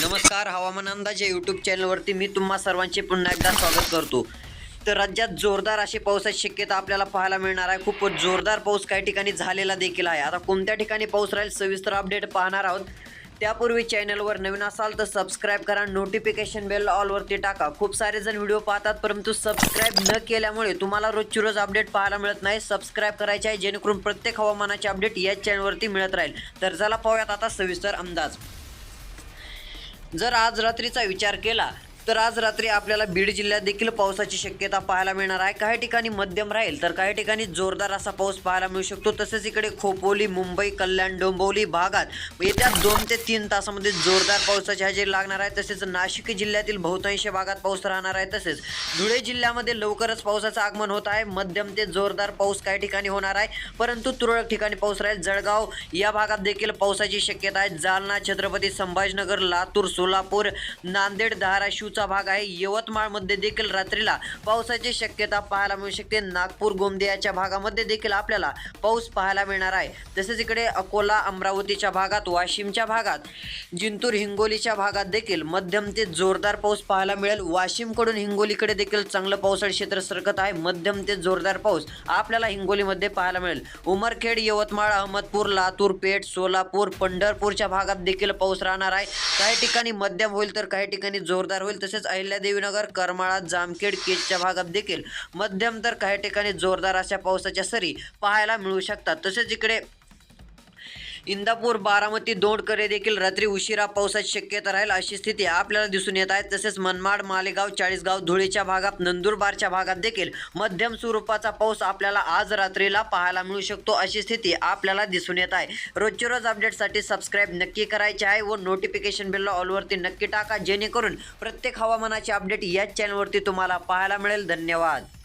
नमस्कार हवामान अंदाज या यूट्यूब चॅनलवरती मी तुम्हा सर्वांचे पुन्हा एकदा स्वागत करतो. तर राज्यात जोरदार अशी पावसाची शक्यता आपल्याला पाहायला मिळणार आहे. खूप जोरदार पाऊस काही ठिकाणी झालेला देखील आहे. आता कोणत्या ठिकाणी पाऊस राहील सविस्तर अपडेट पाहणार आहोत. त्यापूर्वी चॅनलवर नवीन असाल तर सबस्क्राईब करा. नोटिफिकेशन बेल ऑलवरती टाका. खूप सारे जण व्हिडिओ पाहतात परंतु सबस्क्राईब न केल्यामुळे तुम्हाला रोजची रोज अपडेट पाहायला मिळत नाही. सबस्क्राईब करायचे आहे जेणेकरून प्रत्येक हवामानाचे अपडेट याच चॅनलवरती मिळत राहील. तर चला पाहूयात आता सविस्तर अंदाज. जर आज रात्रीचा विचार केला तर आज रात्री आपल्याला बीड जिल्ह्यात देखील पावसाची शक्यता पाहायला मिळणार आहे. काही ठिकाणी मध्यम राहील तर काही ठिकाणी जोरदार असा पाऊस पाहायला मिळू शकतो. तसेच इकडे खोपोली मुंबई कल्याण डोंबवली भागात येत्या दोन ते तीन तासामध्ये जोरदार पावसाची हजेरी लागणार आहे. तसेच नाशिक जिल्ह्यातील बहुतांश भागात पाऊस राहणार आहे. तसेच धुळे जिल्ह्यामध्ये लवकरच पावसाचं आगमन होत आहे. मध्यम ते जोरदार पाऊस काही ठिकाणी होणार आहे परंतु तुरळक ठिकाणी पाऊस राहील. जळगाव या भागात देखील पावसाची शक्यता आहे. जालना छत्रपती संभाजीनगर लातूर सोलापूर नांदेड धाराशिव धाराशिवचा भाग आहे. यवतमाळमध्ये देखील रात्रीला पावसाची शक्यता पाहायला मिळू शकते. नागपूर गोंदियाच्या भागामध्ये देखील आपल्याला पाऊस पाहायला मिळणार आहे. तसेच इकडे अकोला अमरावतीच्या भागात वाशिमच्या भागात जिंतूर हिंगोलीच्या भागात देखील मध्यम ते जोरदार पाऊस पाहायला मिळेल. वाशिमकडून हिंगोलीकडे देखील चांगलं पावसाळी क्षेत्र सरकत आहे. मध्यम ते जोरदार पाऊस आपल्याला हिंगोलीमध्ये पाहायला मिळेल. उमरखेड यवतमाळ अहमदपूर लातूर पेठ सोलापूर पंढरपूरच्या भागात देखील पाऊस राहणार आहे. काही ठिकाणी मध्यम होईल तर काही ठिकाणी जोरदार होईल. तसेच अहिल्यादेवीनगर करमाळा जामखेड केजच्या भागात देखील मध्यम तर काही ठिकाणी जोरदार अशा पावसाच्या सरी पाहायला मिळू शकतात. तसेच इकडे इंदापूर बारामती दोंडकडे देखील रात्री उशिरा पावसाची शक्यता राहील अशी स्थिती आपल्याला दिसून येत आहे. तसेच मनमाड मालेगाव चाळीसगाव धुळेच्या भागात नंदुरबारच्या भागात देखील मध्यम स्वरूपाचा पाऊस आपल्याला आज रात्रीला पाहायला मिळू शकतो अशी स्थिती आपल्याला दिसून येत आहे. रोजचे रोज अपडेटसाठी सबस्क्राईब नक्की करायचे आहे व नोटिफिकेशन बिल ऑलवरती नक्की टाका जेणेकरून प्रत्येक हवामानाचे अपडेट याच चॅनलवरती तुम्हाला पाहायला मिळेल. धन्यवाद.